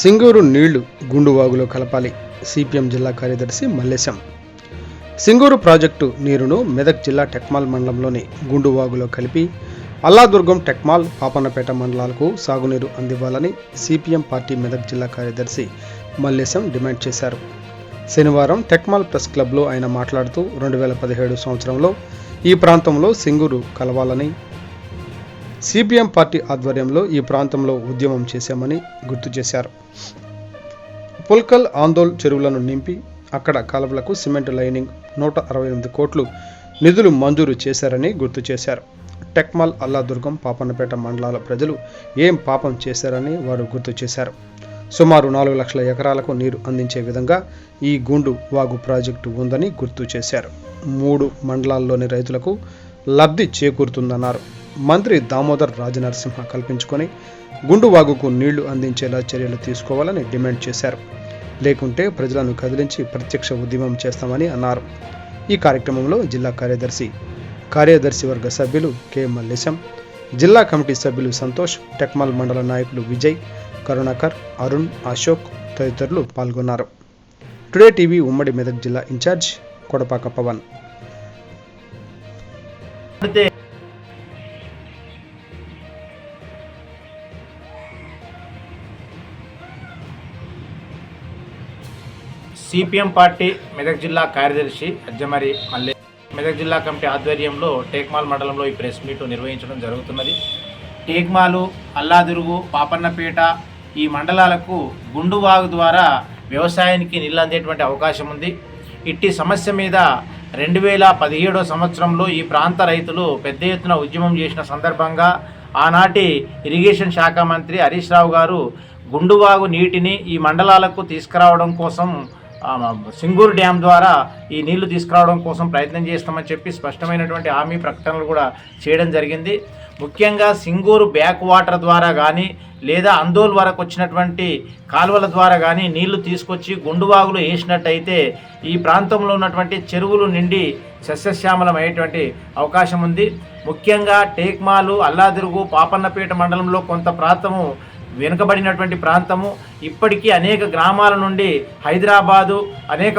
సింగూరు నీళ్ళు గుండువాగులో కలపాలి. సిపిఎం జిల్లా కార్యదర్శి మల్లేశం. సింగూరు ప్రాజెక్టు నీరును మెదక్ జిల్లా టెక్మాల్ మండలంలోని గుండువాగులో కలిపి అల్లాదుర్గం టెక్మాల్ పాపన్నపేట మండలాలకు సాగునీరు అందివ్వాలని సిపిఎం పార్టీ మెదక్ జిల్లా కార్యదర్శి మల్లేశం డిమాండ్ చేశారు. శనివారం టెక్మాల్ ప్రెస్ క్లబ్లో ఆయన మాట్లాడుతూ రెండు వేల పదిహేడు సంవత్సరంలో ఈ ప్రాంతంలో సింగూరు కలవాలని సిపిఎం పార్టీ ఆధ్వర్యంలో ఈ ప్రాంతంలో ఉద్యమం చేశామని గుర్తు చేశారు. పుల్కల్ ఆందోళ్ చెరువులను నింపి అక్కడ కాలువలకు సిమెంట్ లైనింగ్ నూట అరవై ఎనిమిది కోట్లు నిధులు మంజూరు చేశారని గుర్తు చేశారు. టెక్మాల్ అల్లాదుర్గం పాపన్నపేట మండలాల ప్రజలు ఏం పాపం చేశారని వారు గుర్తు చేశారు. సుమారు నాలుగు లక్షల ఎకరాలకు నీరు అందించే విధంగా ఈ గుండు వాగు ప్రాజెక్టు ఉందని గుర్తు చేశారు. మూడు మండలాల్లోని రైతులకు లబ్ధి చేకూరుతుందన్నారు. మంత్రి దామోదర్ రాజనరసింహ కల్పించుకొని గుండువాగుకు నీళ్ళు అందించేలా చర్యలు తీసుకోవాలని డిమాండ్ చేశారు. లేకుంటే ప్రజలను కదిలించి ప్రత్యక్ష ఉద్యమం చేస్తామని అన్నారు. ఈ కార్యక్రమంలో జిల్లా కార్యదర్శి కార్యదర్శి వర్గ సభ్యులు కె. మల్లేశం జిల్లా కమిటీ సభ్యులు సంతోష్ టెక్మాల్ మండల నాయకులు విజయ్ కరుణాకర్ అరుణ్ అశోక్ తదితరులు పాల్గొన్నారు. టుడే టీవీ ఉమ్మడి మెదక్ జిల్లా incharge Kodapaka Pavan. CPM party Medak జిల్లా కార్యదర్శి అజ్జమరి మల్లె. మెదక్ జిల్లా కమిటీ ఆధ్వర్యంలో టేక్మాల్ మండలంలో ఈ ప్రెస్ మీట్ నిర్వహించడం జరుగుతున్నది. టేక్మాలు అల్లాదురుగు పాపన్నపేట ఈ మండలాలకు గుండువాగు ద్వారా వ్యవసాయానికి నీళ్ళు అందేటువంటి అవకాశం ఉంది. ఇట్టి సమస్య మీద రెండు వేల పదిహేడో సంవత్సరంలో ఈ ప్రాంత రైతులు పెద్ద ఎత్తున ఉద్యమం చేసిన సందర్భంగా ఆనాటి ఇరిగేషన్ శాఖ మంత్రి హరీష్ రావు గారు గుండువాగు నీటిని ఈ మండలాలకు తీసుకురావడం కోసం సింగూరు డ్యామ్ ద్వారా ఈ నీళ్ళు తీసుకురావడం కోసం ప్రయత్నం చేస్తామని చెప్పి స్పష్టమైనటువంటి హామీ ప్రకటనలు కూడా చేయడం జరిగింది. ముఖ్యంగా సింగూరు బ్యాక్ వాటర్ ద్వారా కానీ లేదా అందోల్ వరకు వచ్చినటువంటి కాలువల ద్వారా కానీ నీళ్ళు తీసుకొచ్చి గుండువాగులు వేసినట్టయితే ఈ ప్రాంతంలో ఉన్నటువంటి చెరువులు నిండి సస్యశ్యామలం అయ్యేటువంటి అవకాశం ఉంది. ముఖ్యంగా టేక్మాలు అల్లాదిరుగు పాపన్నపేట మండలంలో కొంత ప్రాంతము వెనుకబడినటువంటి ప్రాంతము. ఇప్పటికీ అనేక గ్రామాల నుండి హైదరాబాదు అనేక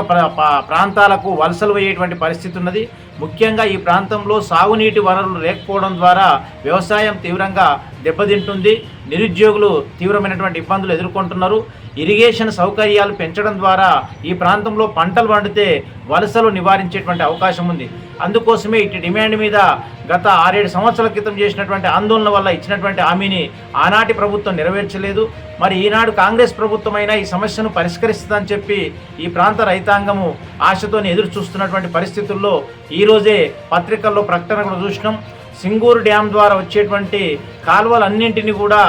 ప్రాంతాలకు వలసలు పోయేటువంటి పరిస్థితి ఉన్నది. ముఖ్యంగా ఈ ప్రాంతంలో సాగునీటి వనరులు లేకపోవడం ద్వారా వ్యవసాయం తీవ్రంగా దెబ్బతింటుంది. నిరుద్యోగులు తీవ్రమైనటువంటి ఇబ్బందులు ఎదుర్కొంటున్నారు. ఇరిగేషన్ సౌకర్యాలు పెంచడం ద్వారా ఈ ప్రాంతంలో పంటలు పండితే వలసలు నివారించేటువంటి అవకాశం ఉంది. అందుకోసమే ఇటు డిమాండ్ మీద గత ఆరేడు సంవత్సరాల క్రితం చేసినటువంటి ఆందోళన వల్ల ఇచ్చినటువంటి హామీని ఆనాటి ప్రభుత్వం నెరవేర్చలేదు. మరి ఈనాడు కాంగ్రెస్ ప్రభుత్వం అయినా ఈ సమస్యను పరిష్కరిస్తుందని చెప్పి ఈ ప్రాంత రైతాంగము ఆశతో ఎదురు చూస్తున్నటువంటి పరిస్థితుల్లో ఈరోజే పత్రికల్లో ప్రకటన కూడా చూసినాం. సింగూరు డ్యామ్ ద్వారా వచ్చేటువంటి కాలువలన్నింటినీ కూడా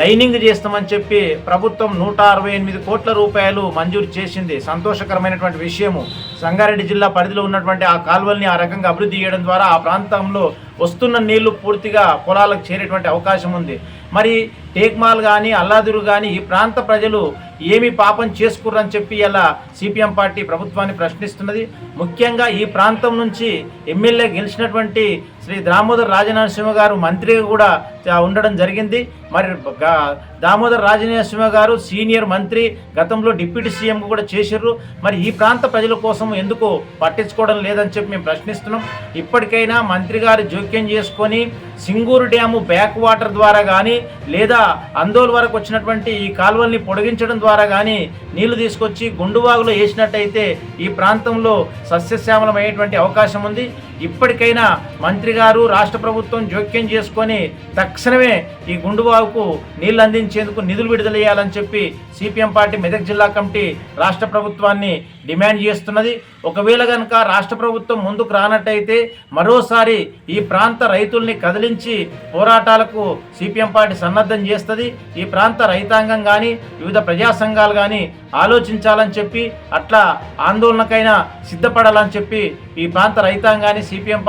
లైనింగ్ చేస్తామని చెప్పి ప్రభుత్వం నూట అరవై ఎనిమిది కోట్ల రూపాయలు మంజూరు చేసింది. సంతోషకరమైనటువంటి విషయము. సంగారెడ్డి జిల్లా పరిధిలో ఉన్నటువంటి ఆ కాలువల్ని ఆ రకంగా అభివృద్ధి చేయడం ద్వారా ఆ ప్రాంతంలో వస్తున్న నీళ్ళు పూర్తిగా పొలాలకు చేరేటువంటి అవకాశం ఉంది. మరి టేక్మాల్ కానీ అల్లాదురు కానీ ఈ ప్రాంత ప్రజలు ఏమి పాపం చేసుకుర్రని చెప్పి ఇలా సిపిఎం పార్టీ ప్రభుత్వాన్ని ప్రశ్నిస్తున్నది. ముఖ్యంగా ఈ ప్రాంతం నుంచి ఎమ్మెల్యే గెలిచినటువంటి శ్రీ దామోదర్ రాజనరసింహ గారు మంత్రిగా కూడా ఉండడం జరిగింది. మరి దామోదర్ రాజనరసింహ గారు సీనియర్ మంత్రి గతంలో డిప్యూటీ సీఎం కూడా చేశారు మరి ఈ ప్రాంత ప్రజల కోసం ఎందుకు పట్టించుకోవడం లేదని చెప్పి మేము ప్రశ్నిస్తున్నాం. ఇప్పటికైనా మంత్రి గారు జోక్యం చేసుకొని సింగూరు డ్యాము బ్యాక్ వాటర్ ద్వారా కానీ లేదా అందోల్ వరకు వచ్చినటువంటి ఈ కాలువల్ని పొడిగించడం ద్వారా కానీ నీళ్ళు తీసుకొచ్చి గుండువాగులో వేసినట్టయితే ఈ ప్రాంతంలో సస్యశ్యామలం అయ్యేటువంటి అవకాశం ఉంది. ఇప్పటికైనా మంత్రి గారు రాష్ట్ర ప్రభుత్వం జోక్యం చేసుకొని తక్షణమే ఈ గుండుబావుకు నీళ్ళు అందించేందుకు నిధులు విడుదల చేయాలని చెప్పి సిపిఎం పార్టీ మెదక్ జిల్లా కమిటీ రాష్ట్ర ప్రభుత్వాన్ని డిమాండ్ చేస్తున్నది. ఒకవేళ కనుక రాష్ట్ర ప్రభుత్వం ముందుకు రానట్టయితే మరోసారి ఈ ప్రాంత రైతుల్ని కదిలించి పోరాటాలకు సిపిఎం పార్టీ సన్నద్ధం చేస్తుంది. ఈ ప్రాంత రైతాంగం కానీ వివిధ ప్రజా సంఘాలు కానీ ఆలోచించాలని చెప్పి అట్లా ఆందోళనకైనా సిద్ధపడాలని చెప్పి ఈ ప్రాంత రైతాంగాన్ని సిపిఎం